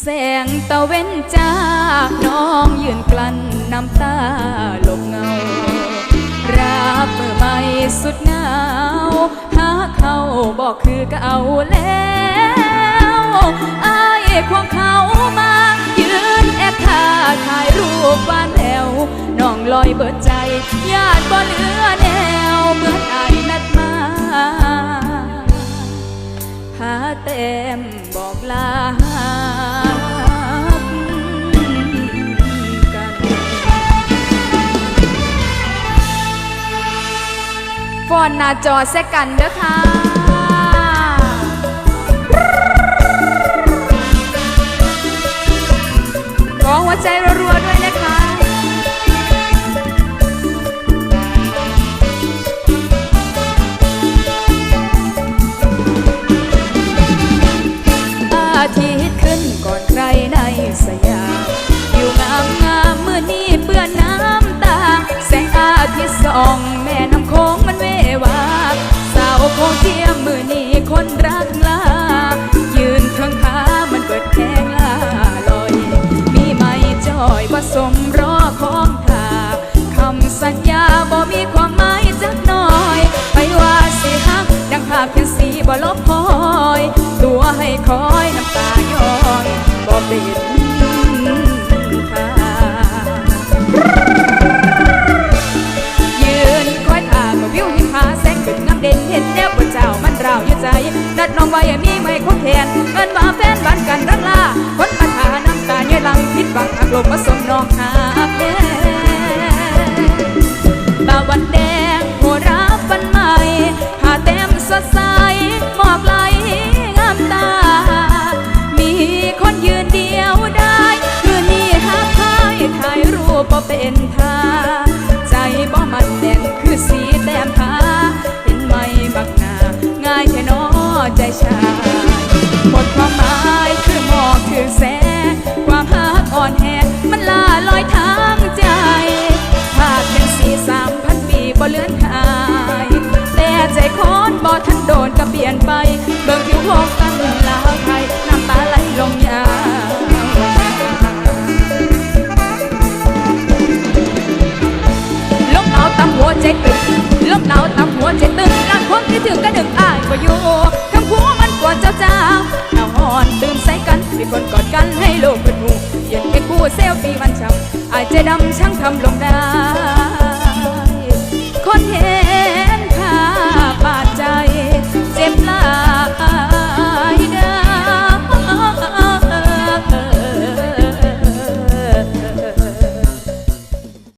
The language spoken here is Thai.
แสงตะเว้นจ้าน้องยืนกลั้นน้ำตาหลบเงา รับมือใหม่สุดหนาว หาเขาบอกคือเก่าแล้วอายควงเขามา ยืนแอบท่าถ่ายรูปบ้านแถวน้องลอยเบิดใจ อนนาจอแซกันเด้อค่ะ บ่ลบพอย ตัวให้คอยน้ำตาย้อยบ่เป็นค่ายืนคอยท่าก็วิวหิมพาแสงขึ้นงามเด่นเห็นแนวบนเจ้ามันราวอยู่ใจนัดน้องไว้มีไม่คงแทนเอินว่าแฟนบ้านกันรักลาคนมาทาน้ำตาเย้อยหลังพิดบังหักลมมาสมนองหา อ้ายก็อยู่คำพูมันกวนเจ้าจ้าหน้าหอนตื่นใส่กันมีคนกอดกันให้โลกเป็นหูเย็นเป็นคู่เซลฟี่มันช้ำอ้ายใจดำช่างทำลงได้คนเห็น